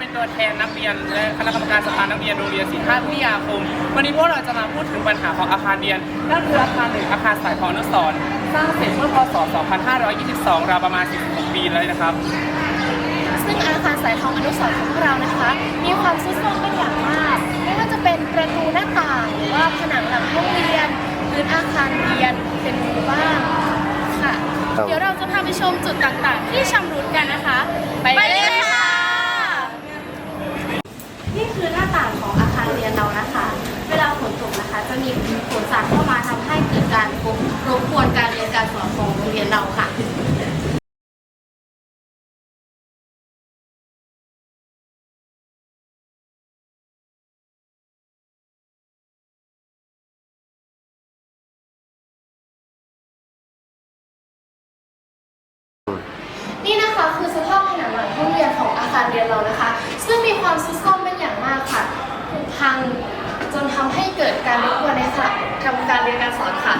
ป็นตัวแทนนักเรียนและคณะกรรมการสภานักเรียนโรงเรียนศรีท่าพิทยาคม วันนี้พวกเราจะมาพูดถึงปัญหาของอาคารเรียนนั่นคืออาคารหนึ่งอาคารสายทอนุสรณ์สร้างเสร็จเมื่อพศ 2522 ราวประมาณ 16 ปีเลยนะครับ ซึ่งอาคารสายทองอนุสรณ์ของพวกเรานะคะ มีความทรุดโทรมเป็นอย่างมาก ไม่ว่าจะเป็นประตูหน้าต่างหรือว่าผนังหลังห้องเรียนพื้นอาคารเรียนเป็นรูบ้างค่ะครับเดี๋ยวเราจะพาไปชมจุดต่างๆ ที่ชำรุดกันนะคะ ไปเลยค่ะ นี่คือหน้าต่างของอาคารเรียนเรานะคะ เวลาฝนตกนะคะ จะมีฝนสาดเข้ามาทำให้เกิดการรบกวนการเรียนการสอนของโรงเรียนเราค่ะนี่นะคะคือสภาพผนังหลังห้องเรียนของอาคารเรียนเรานะคะ ซึ่งมีความซุดซ่อมเป็นอย่างมากค่ะผุพังจน ทำให้เกิดการรบกวนในค่ะทำการเรียนการสอนค่ะ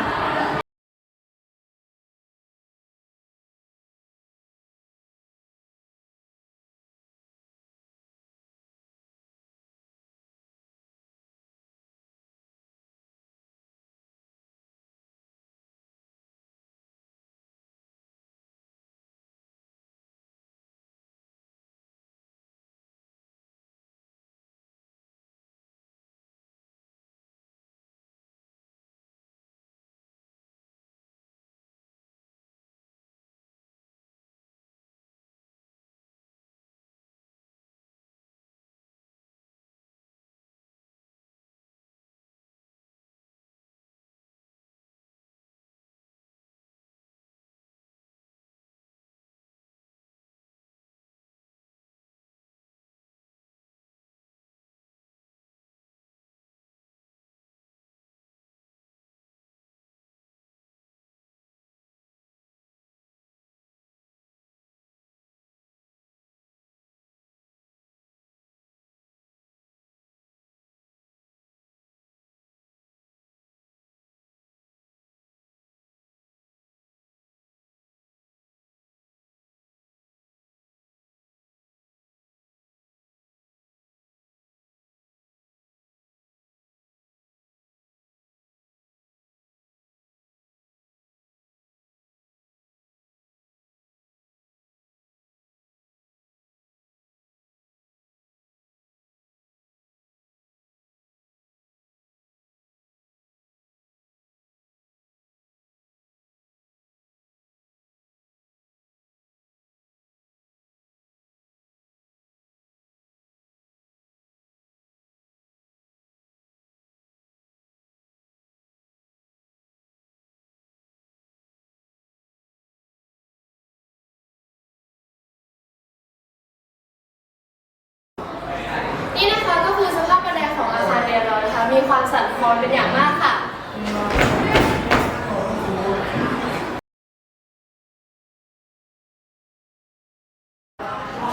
ความสั่นคลอนเป็นอย่างมากค่ะ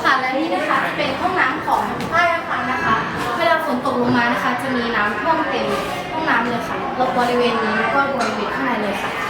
ค่ะและนี่นะคะเป็นห้องน้ำของใต้อาคารนะคะ เวลาฝนตกลงมานะคะ จะมีน้ำท่วมเต็มห้องน้ำเลยค่ะรอบบริเวณนี้แล้วก็บริเวณข้างในเลยค่ะ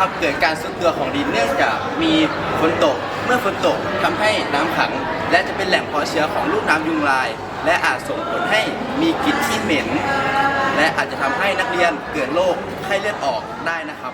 นะครับเกิดการซุดตัวของดินเนื่องจากมีฝนตก เมื่อฝนตกทำให้น้ำขัง และจะเป็นแหล่งเพาะเชื้อของลูกน้ำยุงลาย และอาจส่งผลให้มีกลิ่นที่เหม็น และอาจจะทำให้นักเรียนเกิดโรคไข้เลือดออกได้นะครับ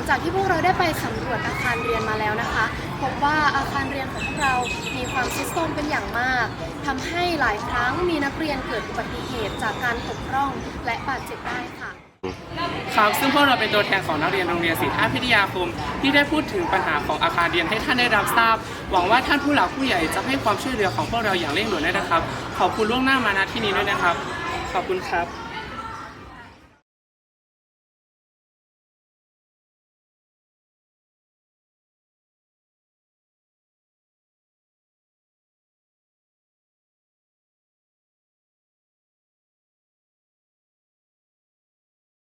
งจากที่พวกเราได้ไปสำรวจอาคารเรียนมาแล้วนะคะ พบว่าอาคารเรียนของพวกเรามีความทรุดโทรมเป็นอย่างมากทำให้หลายครั้งมีนักเรียนเกิดอุบัติเหตุจากการตกร่องและบาดเจ็บได้ค่ะครับซึ่งพวกเราเป็นตัวแทนของนักเรียนโรงเรียนศรีท่าพิทยาคม ที่ได้พูดถึงปัญหาของอาคารเรียนให้ท่านได้รับทราบ หวังว่าท่านผู้หลักผู้ใหญ่จะให้ความช่วยเหลือของพวกเราอย่างเร่งด่วนด้วยนะครับ ขอบคุณล่วงหน้ามาณที่นี้ด้วยนะครับ ขอบคุณครับ